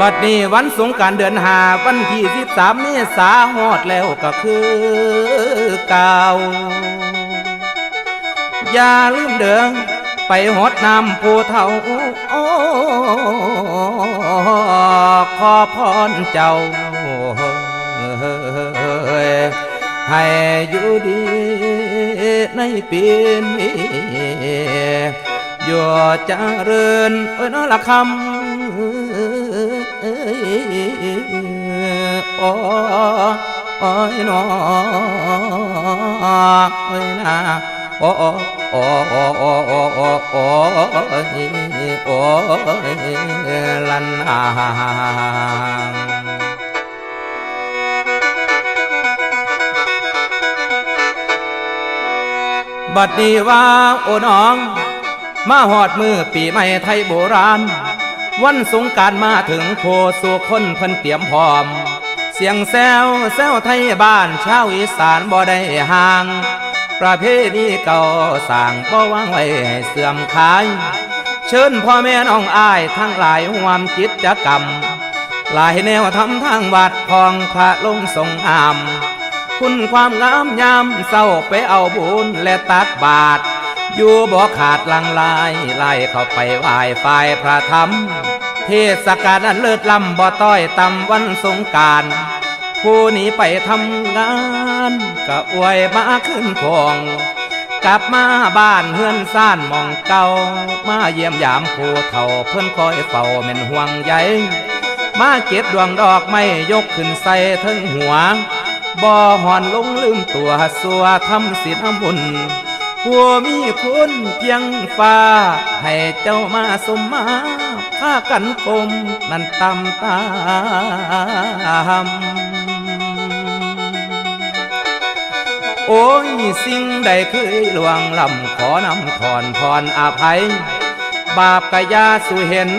บัดนี้วันสงการเดือนหาวันที่สิบสามเมษาฮอดแล้วก็คือเก่าอย่าลืมเดิงไปหดน้ำผู้เฒ่าโอ้ขอพรเจ้า ให้อยู่ดีในปีนี้อยู่เจริญเอ้ยน้อละคำ เอ้ยโอ้อยน้อเอ้ยนะโอ้โอ้โอ้โอ้โอ้โอ้โอ้โอ้โอ้ลันนาบัดนี้ว่าโอ้น้อง มาหอดมือปีใหม่ไทยโบราณ วันสงการมาถึงโคสู่คนเพิ่นเตรียมพร้อม เสียงแซวแซวไทยบ้านชาวอีสานบ่ได้ห่าง ประเพณีเก่าสร้างบ่วางไว้ให้เสื่อมขาย เชิญพ่อแม่น้องอายทั้งหลายร่วมกิตจกรรม หลายแนวทำทางวัดพองพระลงทรงอาม คุณความงามยามเศร้าไปเอาบุญและตักบาตรอยู่บ่ขาดลังลายไล่เข้าไปไหว้ฝ่ายพระธรรม เทศกาลเลิศล้ำบ่ต้อยตำวันสงการผู้นี้ไปทำงาน ก็อวยมาขึ้นพองกลับมาบ้านเฮือนซ่านมองเก่ามาเยี่ยมยามผู้เฒ่าเพิ่นคอยเฝ้าเม่นห่วงใยมาเก็บดวงดอกไม้ยกขึ้นใส่ถึงหัวบ่หอนลงลืมตัวสัวทำศีลบุญผู้มีคุณเพียงฟ้า ให้เจ้ามาสมมา พากันกลมนั่นตำตามโอ้ยสิ่งใดเคยลวงลำขอนำถอนพรอภัย บาปกะยาสู่เห็น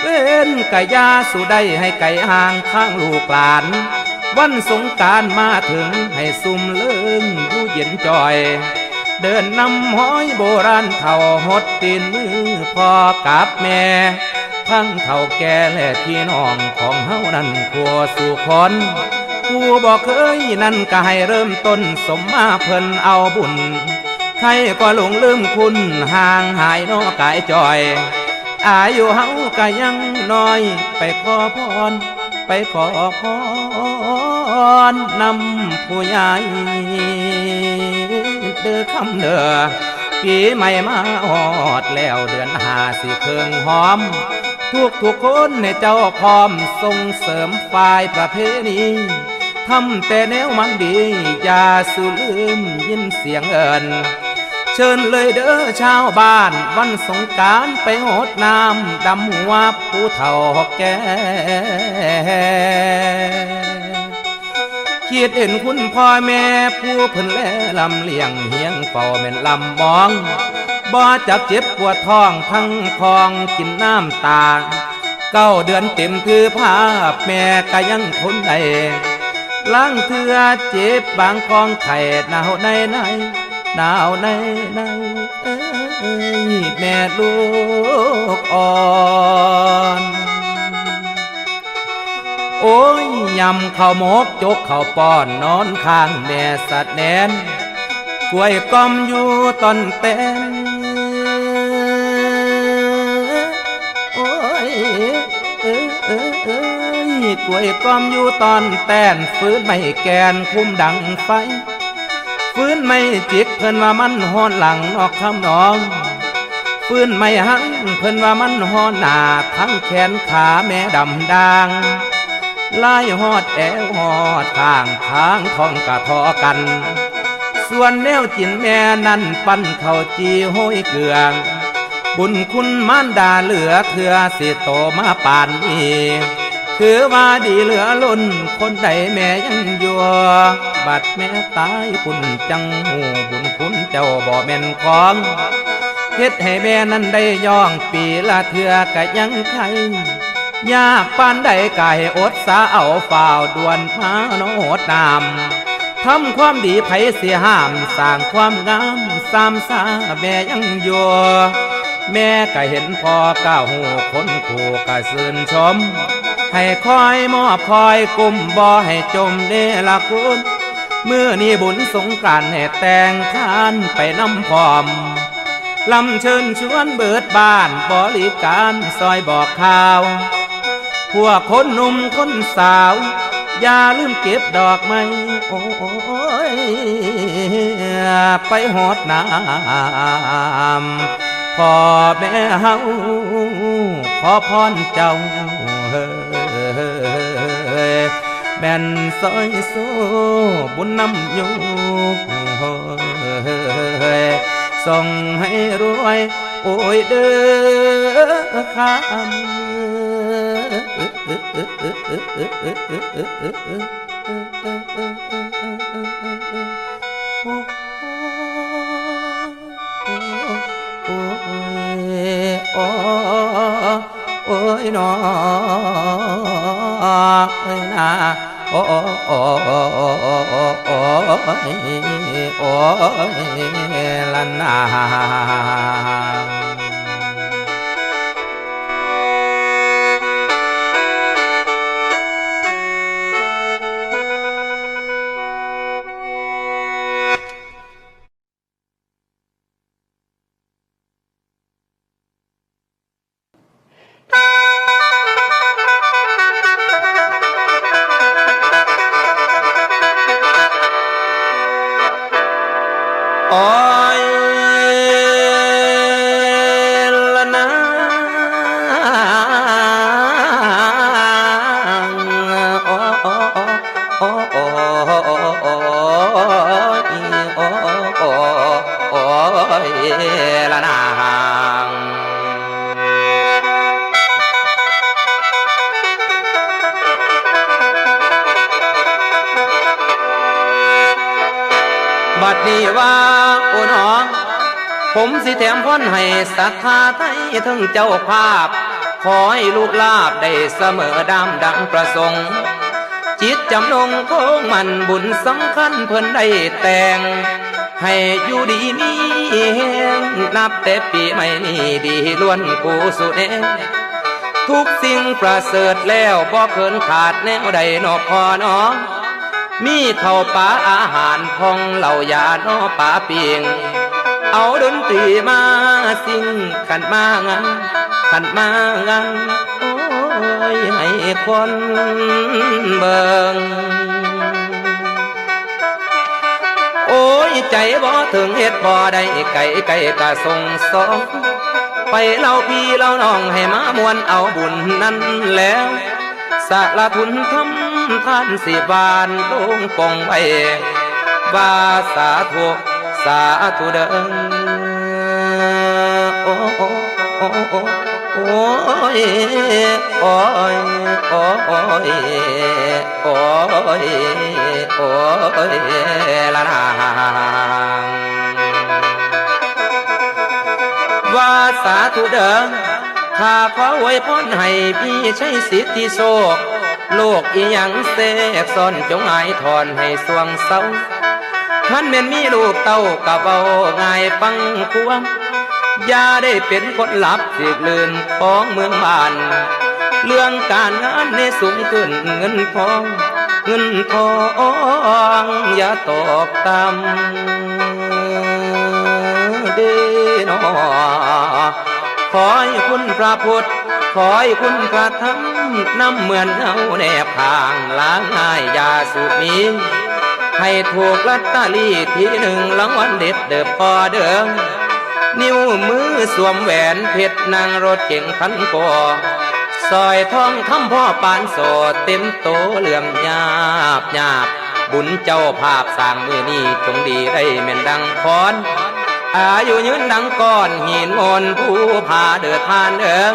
เว้นกะยาสู่ได้ให้ไก่ห่างข้างลูกหลาน วันสงการมาถึงให้ซุ่มเลิงอยู่เย็นจอย เดินนำห้อยโบราณเท่าหดตีนมือพ่อกับแม่ ทั้งเท่าแก่และพี่น้องของเฮานั้นขัวสู่คนผู้บอกเคยนั่นก็ให้เริ่มต้นสมมาเพิ่นเอาบุญใครก็หลงลืมคุณห่างหายนอกายจอย อายุเฮาก็ยังน้อย ไปขอพร ไปขอพรนำผู้ใหญ่เด้อคำเด้อปีใหม่มาหอดแล้วเดือนหาสิเคืองหอม ทุกทุกคนในเจ้าพร้อมส่งเสริมฝ่ายประเพณีทำแต่แนวมันดี อย่าสูลืมยินเสียงเอินเชิญเลยเด้อชาวบ้าน วันสงการไปโหดน้ำดำหัวผู้เฒ่าแก่คิดเห็นคุณพ่อแม่ผู้เพิ่นแลลำเลียงเฮียงเฝ้าแม่นลำมอง บ่จับเจ็บปวดท้องทั้งคองกินน้ำตา เก้าเดือนเต็มคือภาพแม่ก็ยังทนได้ล้างเถือเจ็บบางคองไข่หนาวในในหนาวในในเอ้ยแม่ลูกอ่อนโอ้ยยำข้าวหมกจกข้าวป้อนนอนข้างแม่สัตว์แนนกล้วยกอมอยู่ตอนเต้น ยกล้วยกอมอยู่ตอนแต้นฟื้นไม่แกนคุ้มดังไฟ ฟื้นไม่จิกเพิ่นว่ามันหอนหลังออกคำนอง ฟื้นไม่หังเพิ่นว่ามันหอนหนาทั้งแขนขาแม่ดำดางไล่หอดแอวหอดทางทางท้องกะทอกัน ส่วนแนวจินแม่นั่นปั้นเข้าจีห้อยเกลือง บุญคุณมารดาเหลือเถือสิโตมาปานนี้ ถือว่าดีเหลือล้นคนใดแม่ยังยู่บัดแม่ตายคุณจังหูบุญคุณเจ้าบ่แม่นของเฮ็ดให้แม่นั้นได้ย่องปีละเถือกะยังไทยยากปานใดกายอดสาเอาฝ่าวด่วนมาโนดนามทำความดีไผเสียห้ามสร้างความงามสามสาแม่ยังยู่แม่ก็เห็นพอก้าวหูคนขู่ก็สื่นชม ให้คอยมอบคอยกุมบ่ให้จมเนละคุณเมื่อนี้บุญสงกรานต์ให้แต่งทานไปน้ำพร้อมลำเชิญชวนเบิดบ้านบริการซอยบอกข่าว พวกคนหนุ่มคนสาว อย่าลืมเก็บดอกไม้โอ้ยไปหอดน้ำพ่อแม่เฮาขอพรเจ้า แม่นซอยโซบุญนำยู่เฮ้ยส่งให้รวย โอ้ยเด้อคำโอ้ยโอ้ยโอ้ยนอเอ้ โอ้โอ้โอ้โอ้โอ้โอ้โอ้โอ้โอ้ละนา ละนาบัดนี้ว่าโอ้น้อง ผมสิแถมพ้นให้ศรัทธาไทยทั้งเจ้าภาพ ขอให้ลูกลาบได้เสมอดามดังประสงค์ จิตจำนงคงมันบุญสำคัญเพิ่นได้แต่ง ให้อยู่ดีมีแหงนับแต่ปีใหม่นี้ดีล้วนกูสุเองทุกสิ่งประเสริฐแล้วบ่เกินขาดแนวใดนอพอน้องมีข้าปลาอาหารพองเหล่ายานอปลาเปียงเอาดนตรีมาสิ่งขันมางันขันมางันโอ้ยให้คนเบิง โอ้ยใจบ่ถึงเฮ็ดบ่ได้ไก่ไก่กะส่งสองไปเล่าพี่เล่าน้องให้มามวนเอาบุญนั้นแล้วสะละทุนทำท่านสิบานลงปองไปว่าสาธุสาธุเดิงโอ้โอ้โอ้โอ้ โอ้ยโอ้ยโอ้ยโอ้ยโอ้ยละนางว่าสาธุเดิมข้าขอไว้พรให้พี่ใช้สิทธิโชคโลกอีหยังเสกซ่อนจงหายถอนให้สวงเศร้าท่านเม่นมีลูกเต้ากับเอาง่ายปังควง อย่าได้เป็นคนหลับสิกลืนของเมืองบ้าน เรื่องการงานในสูงขึ้นเงินทอง เงินทองอย่าตกต่ำเดนอขอให้คุณพระพุทธ ขอให้คุณพระธรรมนำเหมือนเอาแนบทางล้างง่ายยาสูบมีให้ถูกลัตตอรี่ทีหนึ่งรางวัลเด็ดเดิบพอเดิม นิ้วมือสวมแหวนเพชรนางรถเก่งคันกอซอยทองคำพ่อปานโสดเต็มโตเหลื่อมหยาบหยาบบุญเจ้าภาพสร้างมือนี้จงดีได้แม่นดังพรอายุยืนดังก้อนหินมนผู้พาเดือดทานเอิง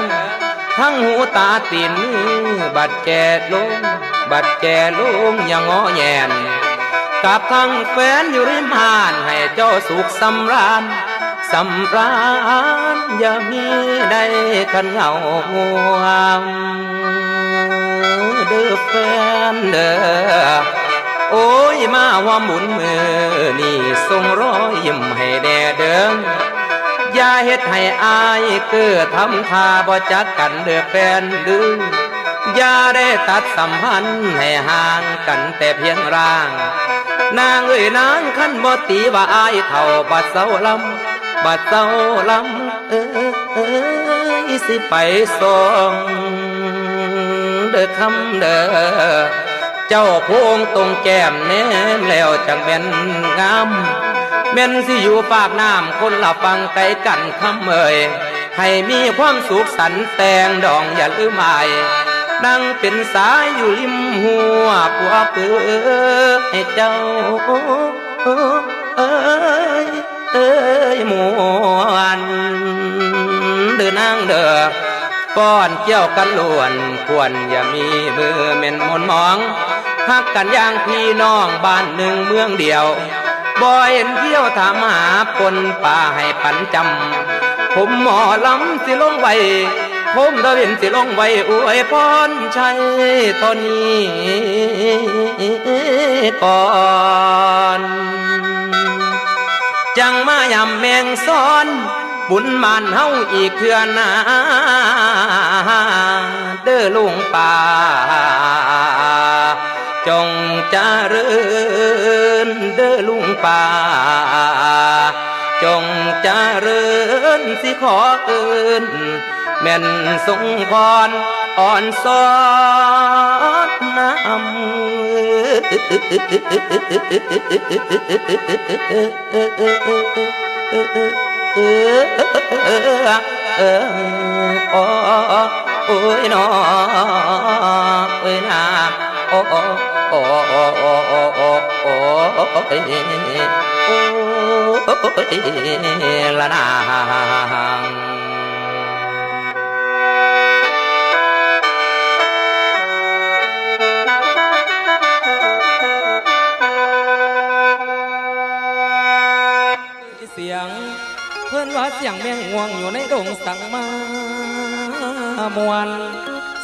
ทั้งหูตาตีนมือบัดแก่ลงบัดแก่ลงย่างงอแยนกับทั้งแฟนอยู่ริมหานให้เจ้าสุขสำราญ สำราญอย่ามีได้ขันเหงาง่วงเด้อแฟนเด้อโอ้ยมาว่าหมุนมือนี่ส่งรอยยิ้มให้แด่เดิมอย่าเฮ็ดให้อายเกิดทำท่าบ่จักกันเด้อแฟนดื้ออย่าได้ตัดสัมพันธ์ให้ห่างกันแต่เพียงร่าง นางเอ้ยนางขันบ่ตีว่าอายเท่าบัดเศร้าลำ บัดเศร้าลำเอ้ยเอ้ยสิไปส่งเด้อคำเด้อเจ้าพวงตรงแก้มแนมแล้วจังแม่นงามแม่นสิอยู่ปากน้ำคนละฟังไกลกันคำเอ่ยให้มีความสุขสันต์แตงดองอย่าลืมอายนั่งเป็นสายอยู่ริมหัวปัวเปือให้เจ้าเอ้ย เอ้ยหมวนเดินนางเด้อป้อนเกี่ยวกันล้วนควรอย่ามีมือเม่นมนมองหักกันอย่างพี่น้องบ้านหนึ่งเมืองเดียวบ่เห็นเที่ยวถามหาปนป่าให้ปันจำ ผมหมอลำสิลงไว้ ผมตะเวนสิลงไว้อวยพรชัยตอนนี้ก่อน จังมายำแมงซ้อน บุญมานเฮาอีกเทื่อนาเด้อลุงป่า จงเริญเด้อลุงป่า จงเริญสิขอเอินแม่นทรงพรอ่อนสอน น้ำเออเออเออโอ้โอ้ เพื่อนว่าเสียงแมงง่วงอยู่ในดงสังมามวน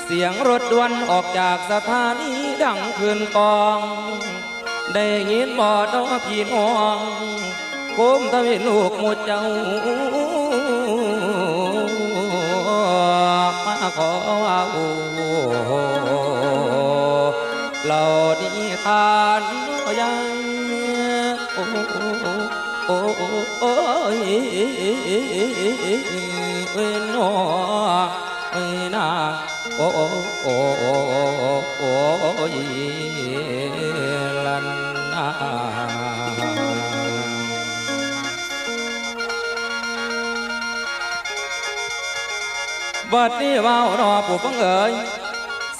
เสียงรถด่วนออกจากสถานีดังคืนกอง ได้ยินบ่ดอพี่น้องโคมทวินลูกหมดเจ้ามาขอว่าโอ้เรานิทานยัง โอ้ยเว้นอเว้นาโอ้โอ้โอ้โอ้ยลันนาบัดนี้ว่าวรอผู้ฟังเอ๋ย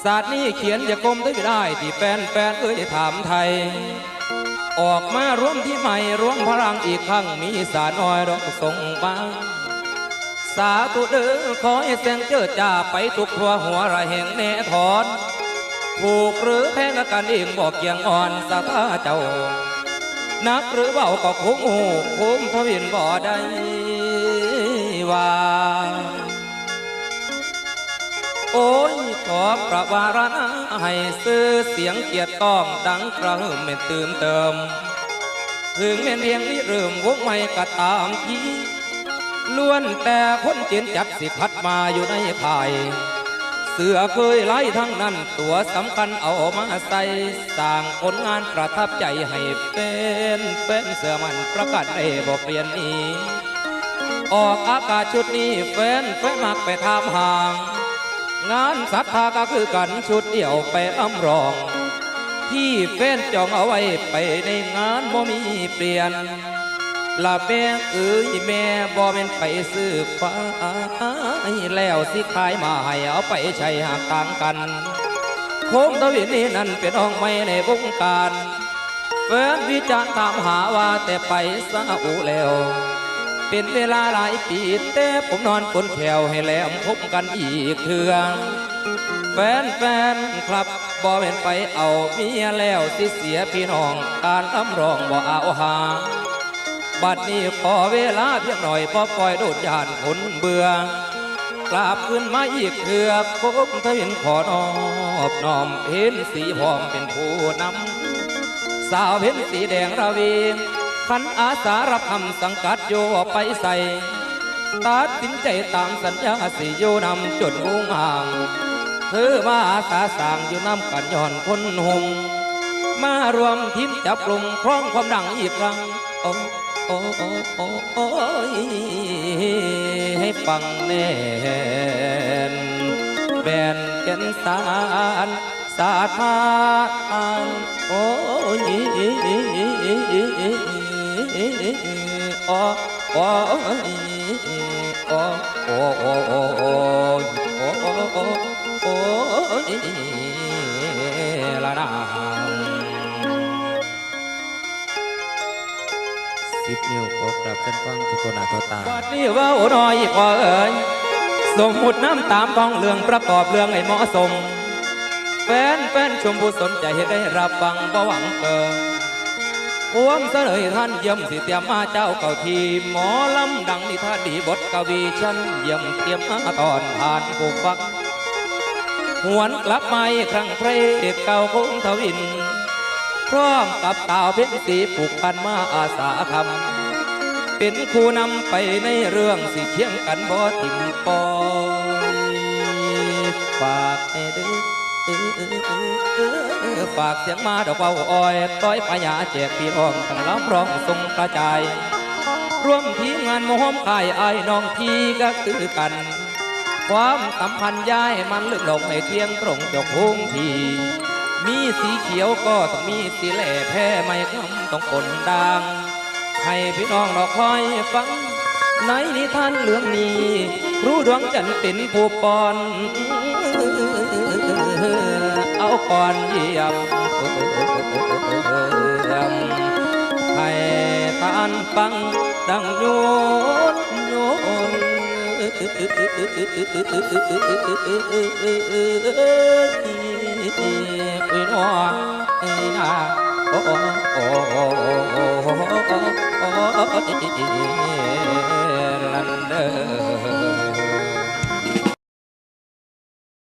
ศาสตร์นี้เขียนจะกลมได้ได้ที่แฟนแฟนเอ้ยถามไทย ออกมาร่วมที่ใหม่ร่วมพลังอีกครั้งมีสารน้อยดอกส่งบาง สาธุเด้อขอให้เสียงเจอจ่าไปทุกทั่วหัวระแห่งแน่ถอนถูกหรือแพ้ละกันเองบอกเกียงอ่อนสาธาเจ้า นักหรือเบาก็คงหูคุ้มทวินบ่ได้ว่าโอ้ ขอประวารณาให้ซื้อเสียงเกียรติก้องดังกระหึ่มไม่ตื่นเติม ถึงแม่นเรียงนี้เริ่มวงไม่ก็ตามทีล้วนแต่คนเจียนจัดสิพัดมาอยู่ในภายเสือเคยไล่ทั้งนั้นตัวสำคัญเอามาใส่สร้างผลงานประทับใจให้เป็นเป็นเสือมันประกาศได้บ่เปลี่ยนนี้ ออกอากาศชุดนี้แฟนแฟนมักไปทำห่าง งานศรัทธาก็คือกันชุดเดี่ยวไปอำรอง ที่แฟนจองเอาไว้ไปในงานบ่มีเปลี่ยนละแม่เอ้ยแม่บ่เป็นไปซื้อฟ้าแล้วสิขายมาให้เอาไปใช้หากต่างกัน โคมทวินนี่นั่นเป็นห้องไม่ในวงการแฟนวิจารณ์ตามหาว่าแต่ไปซาอุแล้ว เป็นเวลาหลายปีแต่ผมนอนคนแขวให้แหลมพบกันอีกเถื่อแฟนแฟนครับบ่เป็นไปเอาเมียแล้วสิเสียพี่น้องการลำรองบ่เอาหาบัดนี้ขอเวลาเพียงหน่อยพอปล่อยโดดยานผลเบื่อกลับขึ้นมาอีกเถื่อคมทวินขอนอบน้อมเห็นสีหอมเป็นผู้นำสาวเห็นสีแดงระเวี ขันอาสารับคำสังกัดโยไปใส่ตัดสินใจตามสัญญาสิโยนำจนมุ่งห่างเธอมาอาสาสร้างอยู่น้ำกันย้อนคนหงมารวมทีมจับกลุ่มครองความดังอีกครั้งโอ้โอ้โอ้โอ้โอ้ให้ฟังแน่นแบนเกันสารสาธานโอ้ยโสิบนิ้วขอกรับท่านฟังทุกคนอาตตาบัดนี้ว่าโอ้น้อยขอเอ่ยสมมุดน้ำตามทองเรืองประกอบเรื่องไอ้เหมาะสม แฟนแฟนชมผู้สนใจให้ได้รับฟังบ่หวังเกิน พวงเสนอท่านเยี่ยมสิเตรียมมาเจ้าเก่าทีหมอลำดังนิทานดีบทกวีฉันเยี่ยมเตรียมมาตอนผ่านผู้ฟังหวนกลับมาอีกครั้งเพลเก่าคงทวิน พร้อมกับตาวเพ็ญสีผูกพันมาอาสาคำเป็นคู่นำไปในเรื่องสิเคียงกันบ่ทิมปอยฝากให้ด้อ ฝากเสียงมาดอกเว้าอ้อยต้อยปยาแจกพี่น้องทั้งลำร้องทรงกระจาย ร่วมทีมงานโมหอมขายไอ้น้องพี่ก็คือกัน ความสัมพันธ์ย้ายมันลึกลงให้เที่ยงตรงจกหงที มีสีเขียวก็ต้องมีสีแหล่แพ้ไม่คำต้องคนดังให้พี่น้องรอคอยฟังในนิทานเรื่องนี้ รู้ดวงจันทร์เป็นผู้ปอน เอาก่อนเยี่ยมให้ทานฟังดังโยนโยนอุ้ยน้อไอ้นาโอ้โอ้โอ้โอ้โอ้โอ้